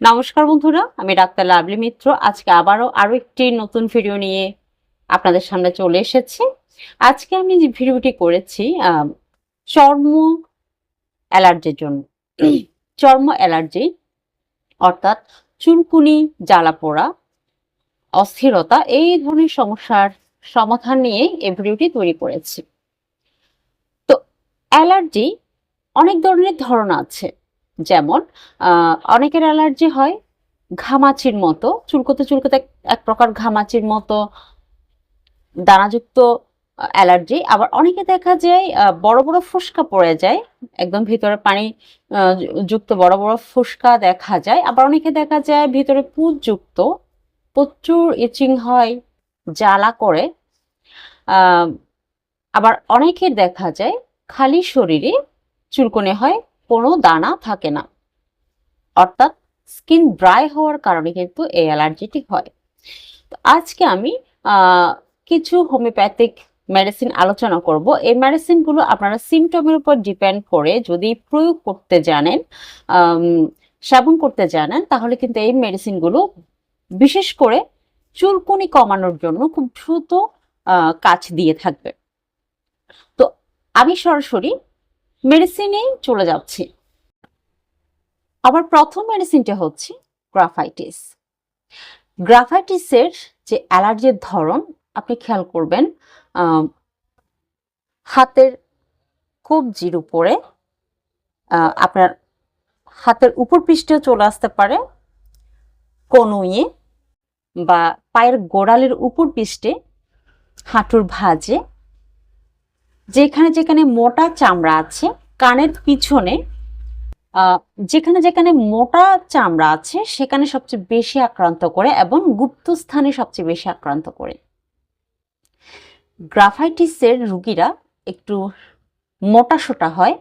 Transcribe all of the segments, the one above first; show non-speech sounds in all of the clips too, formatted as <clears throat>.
নমস্কার বন্ধুরা আমি ডাক্তার লাভলি মিত্র। আজকে আবারও আরও একটি নতুন ভিডিও নিয়ে আপনাদের সামনে চলে এসেছি। আজকে আমি যে ভিডিওটি করেছি চর্ম অ্যালার্জির জন্য। <clears throat> চর্ম অ্যালার্জি অর্থাৎ চুলকুনি জ্বালা পোড়া অস্থিরতা এই ধরনের সমস্যার সমাধান নিয়ে এই ভিডিওটি তৈরি করেছি। তো অ্যালার্জি অনেক ধরনের ধরন আছে। যেমন অনেকের অ্যালার্জি হয় ঘামাচির মতো, চুলকোতে চুলকোতে এক- প্রকার ঘামাচির মতো দানাযুক্ত অ্যালার্জি। আবার অনেকে দেখা যায় বড় বড় ফুসকা পড়ে যায়, একদম ভিতরে পানি যুক্ত বড় বড় ফুসকা দেখা যায়। আবার অনেকে দেখা যায় ভিতরে পুজ যুক্ত, প্রচুর ইচিং হয়, জ্বালা করে। আবার অনেকের দেখা যায়, খালি শরীরে চুলকনে হয় কোনো দানা থাকে না। অর্থাৎ স্কিন ড্রাই হওয়ার কারণে কিন্তু এই অ্যালার্জিটি হয়। তো আজকে আমি কিছু হোমিওপ্যাথিক মেডিসিন আলোচনা করব। এই মেডিসিনগুলো আপনারা সিমটমের উপর ডিপেন্ড করে যদি প্রয়োগ করতে জানেন সেবন করতে জানেন, তাহলে কিন্তু এই মেডিসিনগুলো বিশেষ করে চুলকুনি কমানোর জন্য খুব দ্রুত কাজ দিয়ে থাকবে। তো আমি সরাসরি মেডিসিনেই চলে যাচ্ছি। আবার প্রথম মেডিসিনটা হচ্ছে গ্রাফাইটিস। গ্রাফাইটিসের যে অ্যালার্জির ধরন, আপনি খেয়াল করবেন হাতের কবজির উপরে আপনার হাতের উপর পৃষ্ঠেও চলে আসতে পারে, কনুইয়ে বা পায়ের গোড়ালির উপর পৃষ্ঠে হাঁটুর ভাঁজে যেখানে যেখানে মোটা চামড়া আছে, কানের পিছনে যেখানে যেখানে মোটা চামড়া আছে, সেখানে সবচেয়ে বেশি আক্রান্ত করে এবং গুপ্ত স্থানে সবচেয়ে বেশি আক্রান্ত করে। গ্রাফাইটিসের রুগীরা একটু মোটা সোটা হয়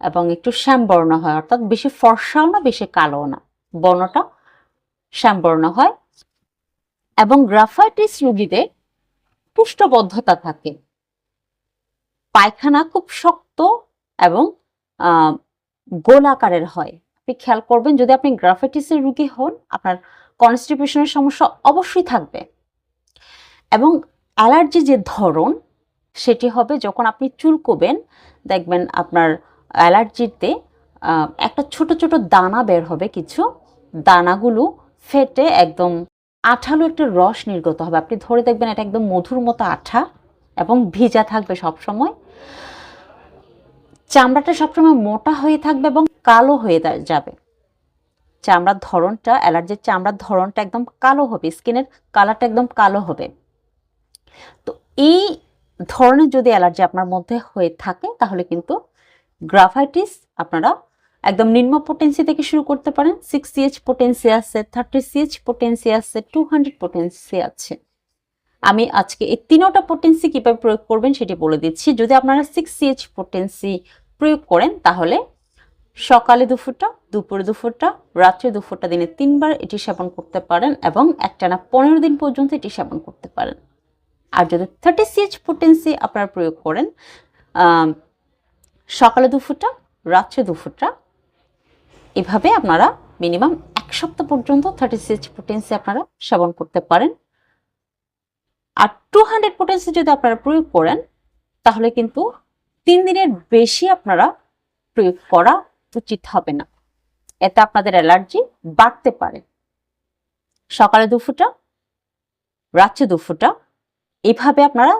এবং একটু শ্যামবর্ণ হয়, অর্থাৎ বেশি ফর্সাও না, বেশি কালো না। বর্ণটা শ্যামবর্ণ হয় এবং গ্রাফাইটিস রুগীদের পুষ্টবদ্ধতা থাকে। পায়খানা খুব শক্ত এবং গোলাকারের হয়। আপনি খেয়াল করবেন, যদি আপনি গ্রাফাইটিসের রোগী হন, আপনার কনস্টিপেশনের সমস্যা অবশ্যই থাকবে। এবং অ্যালার্জি যে ধরন, সেটি হবে যখন আপনি চুলকোবেন, দেখবেন আপনার অ্যালার্জিতে একটা ছোট ছোট দানা বের হবে কিছু। দানাগুলো ফেটে একদম আঠালো একটা রস নির্গত হবে। আপনি ধরে দেখবেন এটা একদম মধুর মতো আঠা। এবং ভিজা থাকবে সব সময় চামড়াটা সবসময় মোটা হয়ে থাকবে এবং কালো হয়ে যাবে। চামড়ার ধরনটা, অ্যালার্জির চামড়ার ধরনটা একদম কালো হবে, স্কিনের কালারটা একদম কালো হবে। তো এই ধরনের যদি অ্যালার্জি আপনার মধ্যে হয়ে থাকে, তাহলে কিন্তু গ্রাফাইটিস আপনারা একদম নিম্ন পোটেন্সি থেকে শুরু করতে পারেন। সিক্স সিএইচ পোটেন্সি আছে থার্টি সিএইচ পোটেন্সি আছে টু হান্ড্রেড পোটেন্সি আছে। আমি আজকে এই তিনোটা পোটেন্সি কীভাবে প্রয়োগ করবেন সেটি বলে দিচ্ছি। যদি আপনারা সিক্স সিএইচ পোটেন্সি প্রয়োগ করেন, তাহলে সকালে দুপুরটা দুপুরে দুপুরটা রাত্রে দুপুরটা দিনে তিনবার এটি সেবন করতে পারেন এবং একটানা পনেরো দিন পর্যন্ত এটি সেবন করতে পারেন। আর যদি থার্টি সিএইচ পোটেন্সি আপনারা প্রয়োগ করেন সকালে দুপুরটা রাত্রে দুপুরটা এভাবে আপনারা মিনিমাম এক সপ্তাহ পর্যন্ত থার্টি সিএইচ পোটেন্সি আপনারা সেবন করতে পারেন। আর টু হান্ড্রেড পোটেন্সি যদি আপনারা প্রয়োগ করেন, তাহলে কিন্তু তিন দিনের বেশি আপনারা প্রয়োগ করা উচিত হবে না। এতে আপনাদের অ্যালার্জি বাড়তে পারে। সকালে দুফুটা রাত্রে দুফুটা এভাবে আপনারা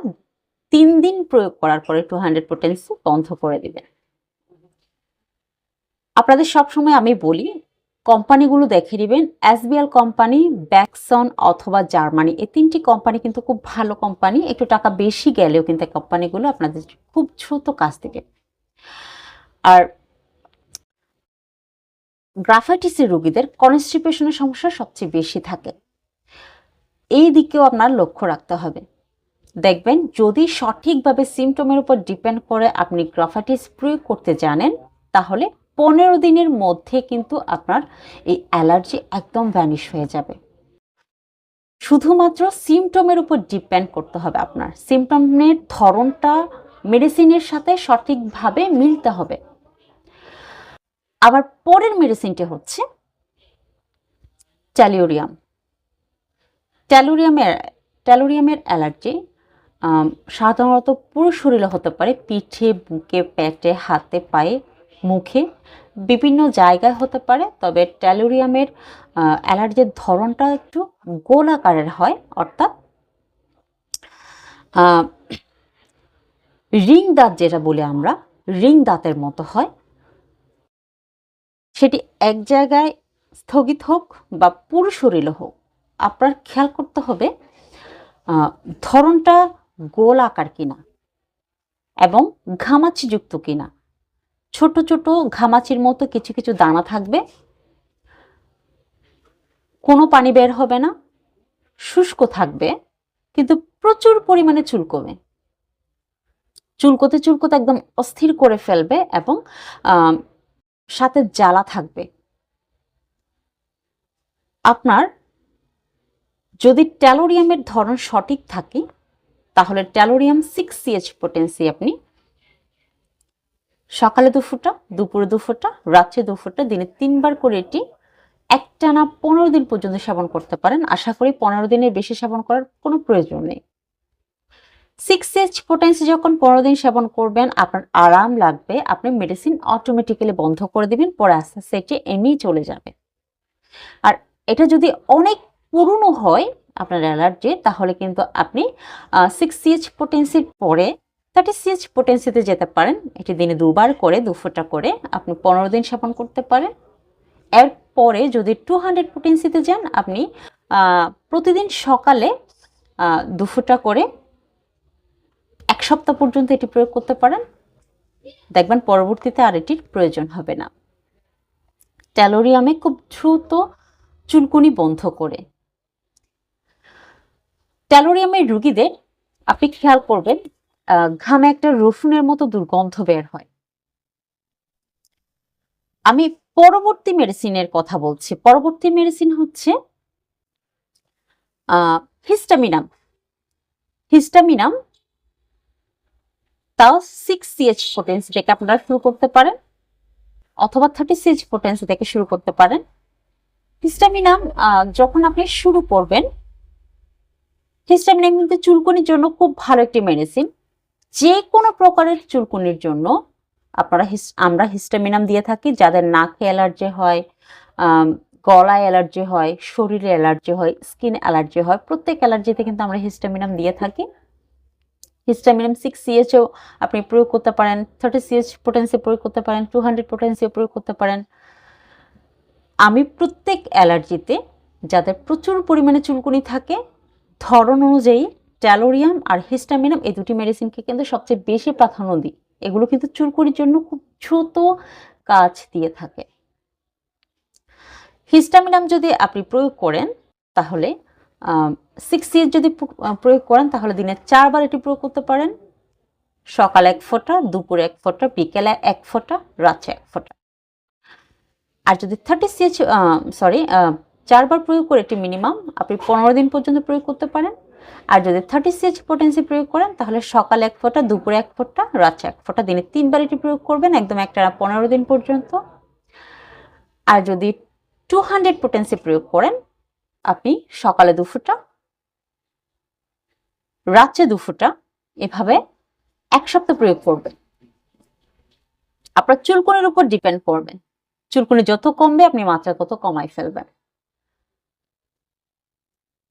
তিন দিন প্রয়োগ করার পরে টু হান্ড্রেড পোটেন্সি বন্ধ করে দেবেন। আপনাদের সবসময় আমি বলি কোম্পানিগুলো দেখে নেবেন এসবিএল কোম্পানি ব্যাকসন অথবা জার্মানি। এই তিনটি কোম্পানি কিন্তু খুব ভালো কোম্পানি। একটু টাকা বেশি গেলেও কিন্তু কোম্পানিগুলো আপনাদের খুব দ্রুত কাজ দেবে। আর গ্রাফাইটিসের রোগীদের কনস্টিপেশনের সমস্যা সবচেয়ে বেশি থাকে। এই দিকেও আপনার লক্ষ্য রাখতে হবে। দেখবেন, যদি সঠিকভাবে সিমটমের উপর ডিপেন্ড করে আপনি গ্রাফাইটিস প্রয়োগ করতে জানেন, তাহলে পনেরো দিনের মধ্যে কিন্তু আপনার এই অ্যালার্জি একদম ভ্যানিশ হয়ে যাবে। শুধুমাত্র সিমটমের উপর ডিপেন্ড করতে হবে আপনার। সিমটমের ধরনটা মেডিসিনের সাথে সঠিকভাবে মিলতে হবে। আবার পরের মেডিসিনটি হচ্ছে ট্যালিউরিয়াম ট্যালুরিয়ামের ট্যালুরিয়ামের অ্যালার্জি সাধারণত পুরো শরীরে হতে পারে, পিঠে, বুকে, পেটে, হাতে, পায়ে মুখে বিভিন্ন জায়গায় হতে পারে, তবে ট্যালুরিয়ামের অ্যালার্জির ধরনটা একটু গোল আকারের হয়, অর্থাৎ রিং দাঁত যেটা বলি আমরা, রিং দাঁতের মতো হয়। সেটি এক জায়গায় স্থগিত হোক বা পুরো শরীরে হোক, আপনার খেয়াল করতে হবে ধরনটা গোল আকার কিনা এবং ঘামাচিযুক্ত কিনা। ছোট ছোট ঘামাচির মতো কিছু কিছু দানা থাকবে। কোনো পানি বের হবে না। শুষ্ক থাকবে, কিন্তু প্রচুর পরিমাণে চুলকবে। চুলকোতে চুলকোতে একদম অস্থির করে ফেলবে এবং সাথে জ্বালা থাকবে। আপনার যদি ট্যালোরিয়ামের ধরন সঠিক থাকে, তাহলে ট্যালোরিয়াম সিক্স সিএচ পোটেন্সি আপনি সকালে দু ফোঁটা, দুপুরে দু ফোঁটা, রাত্রে দু ফোঁটা, দিনে তিনবার করে এটি একটানা পনেরো দিন পর্যন্ত সেবন করতে পারেন। আশা করি পনেরো দিনের বেশি সেবন করার কোনো প্রয়োজন নেই। সিক্স এইচ পোটেন্সি যখন পনেরো দিন সেবন করবেন, আপনার আরাম লাগবে, আপনি মেডিসিন অটোমেটিক্যালি বন্ধ করে দিবেন, পরে আস্তে আস্তে এটি এমনিই চলে যাবে। আর এটা যদি অনেক পুরনো হয় আপনার অ্যালার্জি, তাহলে কিন্তু আপনি সিক্স সিএচ পোটেন্সির পরে থার্টি সিএচ পোটেন্সিতে যেতে পারেন। এটি দিনে দুবার করে দু ফোঁটা করে আপনি পনেরো দিন সেবন করতে পারেন। এরপরে যদি টু হান্ড্রেড পোটেন্সিতে যান আপনি প্রতিদিন সকালে আহ, দু ফোঁটা করে এক সপ্তাহ পর্যন্ত এটি প্রয়োগ করতে পারেন। দেখবেন পরবর্তীতে আর এটির প্রয়োজন হবে না। ট্যালোরিয়ামে খুব দ্রুত চুলকুনি বন্ধ করে। ট্যালোরিয়ামের রুগীদের আপনি খেয়াল করবেন ঘামে একটা রসুনের মতো দুর্গন্ধ বের হয়। আমি পরবর্তী মেডিসিনের কথা বলছি। পরবর্তী মেডিসিন হচ্ছে হিস্টামিনাম। হিস্টামিনাম তাও সিক্স সিএচ পোটেন্সি থেকে আপনারা শুরু করতে পারেন, অথবা থার্টি সিএচ পোটেন্সি থেকে শুরু করতে পারেন। হিস্টামিনাম যখন আপনি শুরু করবেন, হিস্টামিনাম কিন্তু চুলকুনির জন্য খুব ভালো একটি মেডিসিন। যে কোনো প্রকারের চুলকুনির জন্য আপনারা আমরা হিস্টামিনাম দিয়ে থাকি, যাদের নাকে অ্যালার্জি হয় গলায় অ্যালার্জি হয়, শরীরে অ্যালার্জি হয়, স্কিন অ্যালার্জি হয়, প্রত্যেক অ্যালার্জিতে কিন্তু আমরা হিস্টামিনাম দিয়ে থাকি। হিস্টামিনাম সিক্স সিএচও আপনি প্রয়োগ করতে পারেন থার্টি সিএচ পোটেন্সি প্রয়োগ করতে পারেন টু হান্ড্রেড পোটেন্সিও প্রয়োগ করতে পারেন। আমি প্রত্যেক অ্যালার্জিতে যাদের প্রচুর পরিমাণে চুলকুনি থাকে, ধরন অনুযায়ী ট্যালোরিয়াম আর হিস্টামিনাম এই দুটি মেডিসিনকে কিন্তু সবচেয়ে বেশি প্রাধান্য দিই। এগুলো কিন্তু চুলকুনির জন্য খুব দ্রুত কাজ দিয়ে থাকে। হিস্টামিনাম যদি আপনি প্রয়োগ করেন, তাহলে সিক্স ইয়ার যদি প্রয়োগ করেন, তাহলে দিনে চারবার এটি প্রয়োগ করতে পারেন। সকালে এক ফোঁটা, দুপুরে এক ফোঁটা, বিকেলে এক ফোঁটা রাত্রে এক ফোঁটা। আর যদি থার্টি সিএচ সরি চারবার প্রয়োগ করে এটি মিনিমাম আপনি পনেরো দিন পর্যন্ত প্রয়োগ করতে পারেন। আর যদি থার্টি সিএচ পোটেন্সি প্রয়োগ করেন, তাহলে সকালে এক ফোঁটা, দুপুরে এক ফোঁটা রাত্রে এক ফোঁটা, দিনে তিনবার এটি প্রয়োগ করবেন, একদম একটা পনেরো দিন পর্যন্ত। আর যদি টু হান্ড্রেড পোটেন্সি প্রয়োগ করেন, আপনি সকালে দু ফোঁটা, রাত্রে দু ফোঁটা, এভাবে এক সপ্তাহ প্রয়োগ করবেন। আপনার চুলকুনির উপর ডিপেন্ড করবেন চুলকুনি যত কমবে, আপনি মাত্রা তত কমাই ফেলবেন।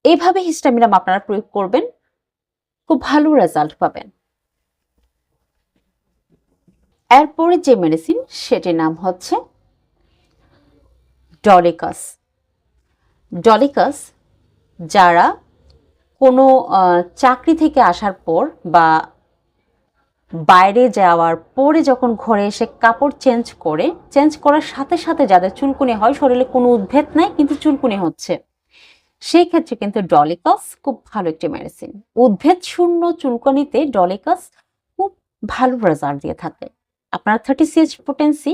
এইভাবে হিস্টামিনাম আপনারা প্রয়োগ করবেন, খুব ভালো রেজাল্ট পাবেন। এরপরে যে মেডিসিন সেটির নাম হচ্ছে ডলিকাস ডলিকাস যারা কোনো চাকরি থেকে আসার পর বা বাইরে যাওয়ার পরে যখন ঘরে এসে কাপড় চেঞ্জ করে চেঞ্জ করার সাথে সাথে যাদের চুলকুনি হয়, শরীরে কোনো উদ্ভেদ নাই, কিন্তু চুলকুনি হচ্ছে। সেই ক্ষেত্রে কিন্তু ডলিকাস খুব ভালো একটি মেডিসিন উদ্ভেদ শূন্য চুলকুনিতে ডলিকাস খুব ভালো রেজাল্ট দিয়ে থাকে। আপনার থার্টি সিএচ পোটেন্সি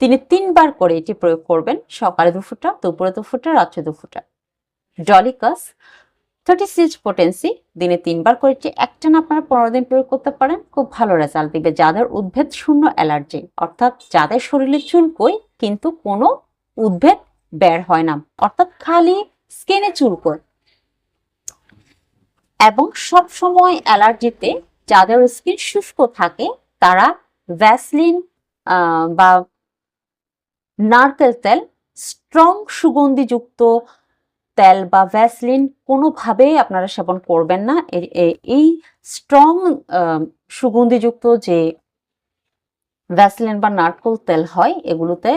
তিনি তিনবার করে এটি প্রয়োগ করবেন, সকালে দু ফুটা, দুপুরে দু ফুটা, রাত্রে দু ফুটা। ডলিকাস থার্টি সিএচ পোটেন্সি দিনে তিনবার করে এটি একটানা আপনারা পনেরো দিন প্রয়োগ করতে পারেন, খুব ভালো রেজাল্ট দিবে। যাদের উদ্ভেদ শূন্য অ্যালার্জি অর্থাৎ যাদের শরীরে চুলকোয়, কিন্তু কোনো উদ্ভেদ বের হয় না। অর্থাৎ খালি স্কিনে চুলকোয় এবং সব সময় অ্যালার্জিতে যাদের স্কিন শুষ্ক থাকে, তারা ভ্যাসলিন বা নারকেল তেল, স্ট্রং সুগন্ধিযুক্ত তেল বা ভ্যাসলিন কোনোভাবেই আপনারা সেবন করবেন না। এই স্ট্রং সুগন্ধিযুক্ত যে ভ্যাসলিন বা নারকেল তেল হয়, এগুলোতে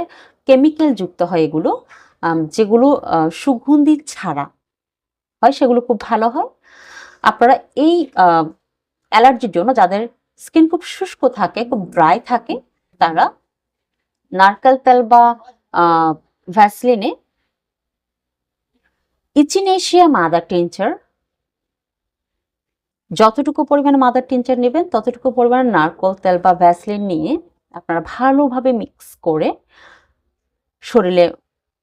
কেমিক্যাল যুক্ত হয় এগুলো। যেগুলো সুগন্ধি ছাড়া হয়, সেগুলো খুব ভালো হয়। আপনারা এই অ্যালার্জির জন্য যাদের স্কিন খুব শুষ্ক থাকে, খুব ড্রাই থাকে, তারা নারকেল তেল বা ভ্যাসলিনে ইচিনেশিয়া মাদার টিনচার, যতটুকু পরিমাণে মাদার টিনচার নেবেন, ততটুকু পরিমাণে নারকেল তেল বা ভ্যাসলিন নিয়ে আপনারা ভালোভাবে মিক্স করে শরীরে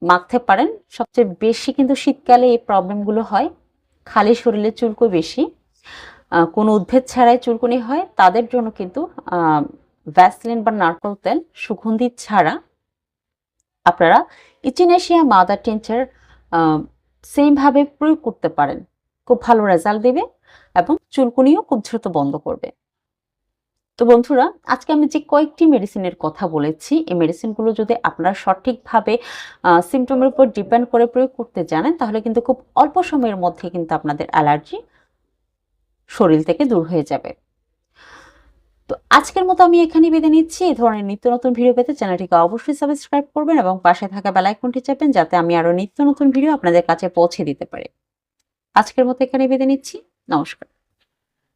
মাখতে পারেন। সবচেয়ে বেশি কিন্তু শীতকালে এই প্রবলেমগুলো হয়। খালি শরীরে চুলকো বেশি। কোনো উদ্ভিদ ছাড়াই চুলকুনি হয়। তাদের জন্য কিন্তু ভ্যাসলিন বা নারকেল তেল সুগন্ধি ছাড়া আপনারা ইচিনেশিয়া, মাদার টিনচার সেমভাবে প্রয়োগ করতে পারেন। খুব ভালো রেজাল্ট দেবে এবং চুলকুনিও খুব দ্রুত বন্ধ করবে। তো বন্ধুরা, আজকে আমি যে কয়েকটি মেডিসিনের কথা বলেছি, এই মেডিসিনগুলো যদি আপনারা সঠিকভাবে সিমটমের উপর ডিপেন্ড করে প্রয়োগ করতে জানেন, তাহলে কিন্তু খুব অল্প সময়ের মধ্যে কিন্তু আপনাদের অ্যালার্জি শরীর থেকে দূর হয়ে যাবে। তো আজকের মতো আমি এখানে বেঁধে নিচ্ছি। এই ধরনের নিত্য নতুন ভিডিও পেতে চ্যানেলটিকে অবশ্যই সাবস্ক্রাইব করবেন এবং পাশে থাকা বেল আইকনটি চাপেন যাতে আমি আরও নিত্য নতুন ভিডিও আপনাদের কাছে পৌঁছে দিতে পারি। আজকের মতো এখানে বেঁধে নিচ্ছি। নমস্কার।